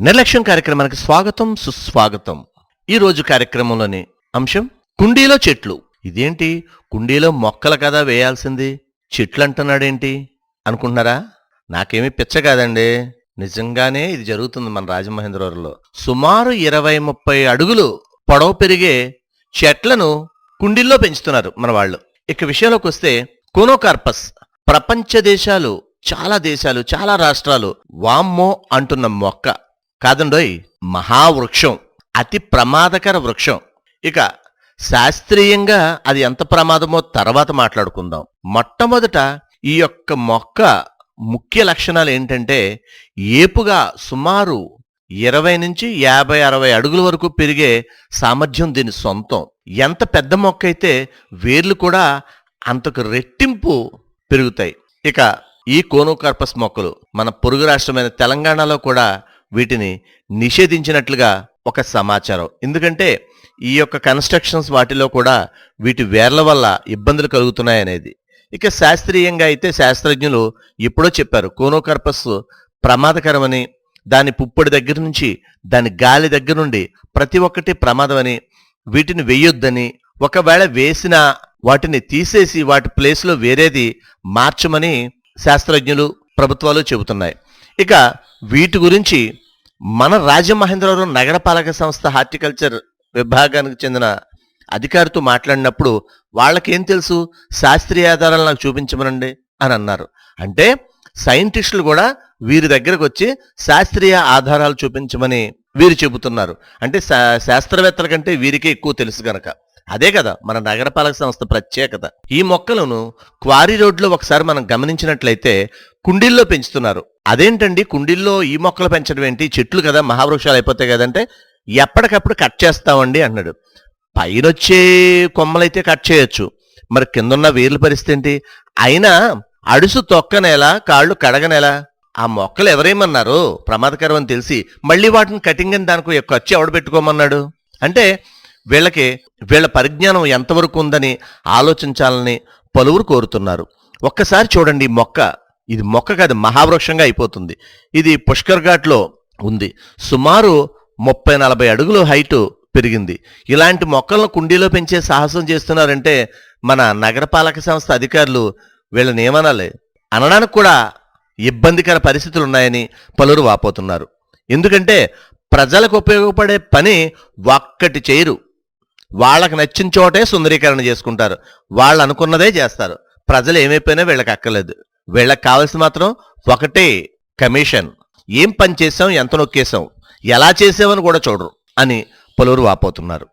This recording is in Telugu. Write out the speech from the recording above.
నిర్లక్ష్యం కార్యక్రమానికి స్వాగతం సుస్వాగతం. ఈ రోజు కార్యక్రమంలోని అంశం కుండీలో చెట్లు. ఇదేంటి? కుండీలో మొక్కలు కదా వేయాల్సింది. చెట్లు అంటున్నాడేంటి అనుకుంటున్నారా? నాకేమీ పిచ్చ కాదండి. నిజంగానే ఇది జరుగుతుంది మన రాజమహేంద్రవరంలో సుమారు ఇరవై ముప్పై అడుగులు పొడవు పెరిగే చెట్లను కుండీల్లో పెంచుతున్నారు మన వాళ్ళు. ఇక విషయంలోకి వస్తే కోనోకార్పస్ ప్రపంచ దేశాలు చాలా దేశాలు చాలా రాష్ట్రాలు వామ్మో అంటున్న మొక్క. కాదండోయ్ మహావృక్షం అతి ప్రమాదకర వృక్షం. ఇక శాస్త్రీయంగా అది ఎంత ప్రమాదమో తర్వాత మాట్లాడుకుందాం. మొట్టమొదట ఈ యొక్క మొక్క ముఖ్య లక్షణాలు ఏంటంటే ఏపుగా సుమారు ఇరవై నుంచి యాభై అరవై అడుగుల వరకు పెరిగే సామర్థ్యం దీని సొంతం. ఎంత పెద్ద మొక్క అయితే వేర్లు కూడా అంతకు రెట్టింపు పెరుగుతాయి. ఇక ఈ కోనోకార్పస్ మొక్కలు మన పొరుగు రాష్ట్రమైన తెలంగాణలో కూడా వీటిని నిషేధించినట్లుగా ఒక సమాచారం. ఎందుకంటే ఈ యొక్క కన్స్ట్రక్షన్స్ వాటిలో కూడా వీటి వేర్ల వల్ల ఇబ్బందులు కలుగుతున్నాయనేది ఇక శాస్త్రీయంగా అయితే శాస్త్రజ్ఞులు ఎప్పుడో చెప్పారు కోనోకర్పస్ ప్రమాదకరమని దాని పుప్పొడి దగ్గర నుంచి దాని గాలి దగ్గర నుండి ప్రతి ఒక్కటి ప్రమాదమని వీటిని వేయొద్దని ఒకవేళ వేసిన వాటిని తీసేసి వాటి ప్లేస్లో వేరేది మార్చమని శాస్త్రజ్ఞులు ప్రభుత్వాలు చెబుతున్నాయి. ఇక వీటి గురించి మన రాజమహేంద్రవరం నగరపాలక సంస్థ హార్టికల్చర్ విభాగానికి చెందిన అధికారితో మాట్లాడినప్పుడు వాళ్ళకేం తెలుసు? శాస్త్రీయ ఆధారాలు నాకు చూపించమనండి అని అన్నారు. అంటే సైంటిస్టులు కూడా వీరి దగ్గరకు వచ్చి శాస్త్రీయ ఆధారాలు చూపించమని వీరు చెబుతున్నారు. అంటే శా- శాస్త్రవేత్తల కంటే వీరికే ఎక్కువ తెలుసు గనక. అదే కదా మన నగరపాలక సంస్థ ప్రత్యేకత. ఈ మొక్కలను క్వారీ రోడ్లో ఒకసారి మనం గమనించినట్లయితే కుండీల్లో పెంచుతున్నారు. అదేంటండి? కుండీల్లో ఈ మొక్కలు పెంచడం ఏంటి? చెట్లు కదా మహావృక్షాలు అయిపోతాయి కదంటే ఎప్పటికప్పుడు కట్ చేస్తామండి అన్నాడు. పైనొచ్చే కొమ్మలైతే కట్ చేయొచ్చు. మరి కిందున్న వేర్ల పరిస్థితి ఏంటి? అయినా అడుసు తొక్కనేలా కాళ్ళు కడగనేలా ఆ మొక్కలు ఎవరేమన్నారు ప్రమాదకరం అని తెలిసి మళ్ళీ వాటిని కటింగ్ అని దానికి ఖర్చు ఎవడ పెట్టుకోమన్నాడు? అంటే వీళ్ళకి వీళ్ళ పరిజ్ఞానం ఎంతవరకు ఉందని ఆలోచించాలని పలువురు కోరుతున్నారు. ఒక్కసారి చూడండి మొక్క. ఇది మొక్క కాదు మహావృక్షంగా అయిపోతుంది. ఇది పుష్కర్ ఘాట్లో ఉంది. సుమారు ముప్పై నలభై అడుగులు హైటు పెరిగింది. ఇలాంటి మొక్కలను కుండీలో పెంచే సాహసం చేస్తున్నారంటే మన నగరపాలక సంస్థ అధికారులు వీళ్ళని ఏమనాలి? అనడానికి కూడా ఇబ్బందికర పరిస్థితులు ఉన్నాయని పలువురు వాపోతున్నారు. ఎందుకంటే ప్రజలకు ఉపయోగపడే పని ఒక్కటి చేయరు. వాళ్ళకి నచ్చిన చోటే సుందరీకరణ చేసుకుంటారు. వాళ్ళు అనుకున్నదే చేస్తారు. ప్రజలు ఏమైపోయినా వీళ్ళకి అక్కర్లేదు. వీళ్ళకి కావాల్సి మాత్రం ఒకటే కమిషన్. ఏం పని చేసాం ఎంత నొక్కేసాం ఎలా చేసామని కూడా చూడరు అని పలువురు వాపోతున్నారు.